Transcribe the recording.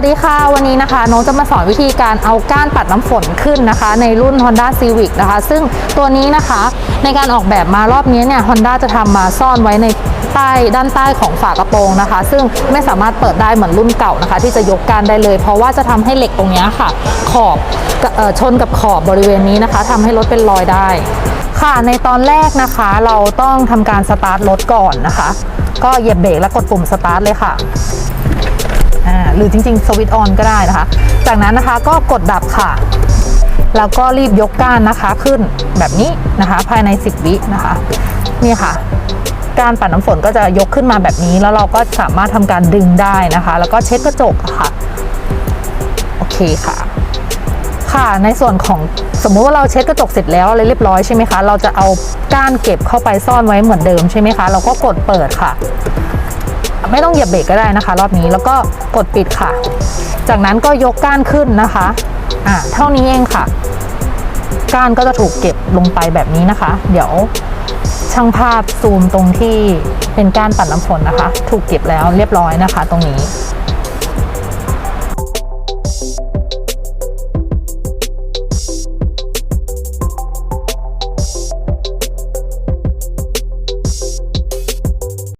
วัสดีค่ะ วันนี้นะคะน้องจะมาสอนวิธีการเอาก้านปัดน้ำฝนขึ้นนะคะ ในรุ่น Honda Civic นะคะ ซึ่งตัวนี้นะคะในการออกแบบมารอบนี้เนี่ย Honda จะทำมาซ่อนไว้ในใต้ด้านใต้ของฝากระโปรงนะคะ ซึ่งไม่สามารถเปิดได้เหมือนรุ่นเก่านะคะ ที่จะยกก้านได้เลย เพราะว่าจะทำให้เหล็กตรงนี้ค่ะ ขอบออชนกับขอบบริเวณนี้นะคะทำให้รถเป็นรอยได้ ค่ะในตอนแรกนะคะเราต้องทำการสตาร์ทรถก่อนนะคะ ก็เหยียบเบรกแล้วกดปุ่มสตาร์ทเลยค่ะ หรือจริง ๆ สวิตออนก็ได้นะคะ จากนั้นนะคะก็กดดับค่ะ แล้วก็รีบยกก้านนะคะขึ้นแบบนี้นะคะ ภายใน 10 วินะคะนี่ค่ะก้านปัดน้ำฝนก็จะยกขึ้นมาแบบนี้ แล้วเราก็สามารถทำการดึงได้นะคะ แล้วก็เช็ดกระจกะค่ะโอเคค่ะ ค่ะในส่วนของสมมุติว่าเราเช็ดกระจกเสร็จแล้วอะไรเรียบร้อยใช่ไหมคะเราจะเอาก้านเก็บเข้าไปซ่อนไว้เหมือนเดิมใช่ไหมคะ เราก็กดเปิดค่ะ ไม่ต้องเหยียบเบรกก็ได้นะคะ รอบนี้แล้วก็กดปิดค่ะ จากนั้นก็ยกก้านขึ้นนะคะอ่าเท่านี้เองค่ะ ก้านก็จะถูกเก็บลงไปแบบนี้นะคะ เดี๋ยวช่างภาพซูมตรงที่เป็นก้านปัดน้ำฝนนะคะ ถูกเก็บแล้วเรียบร้อยนะคะ ตรงนี้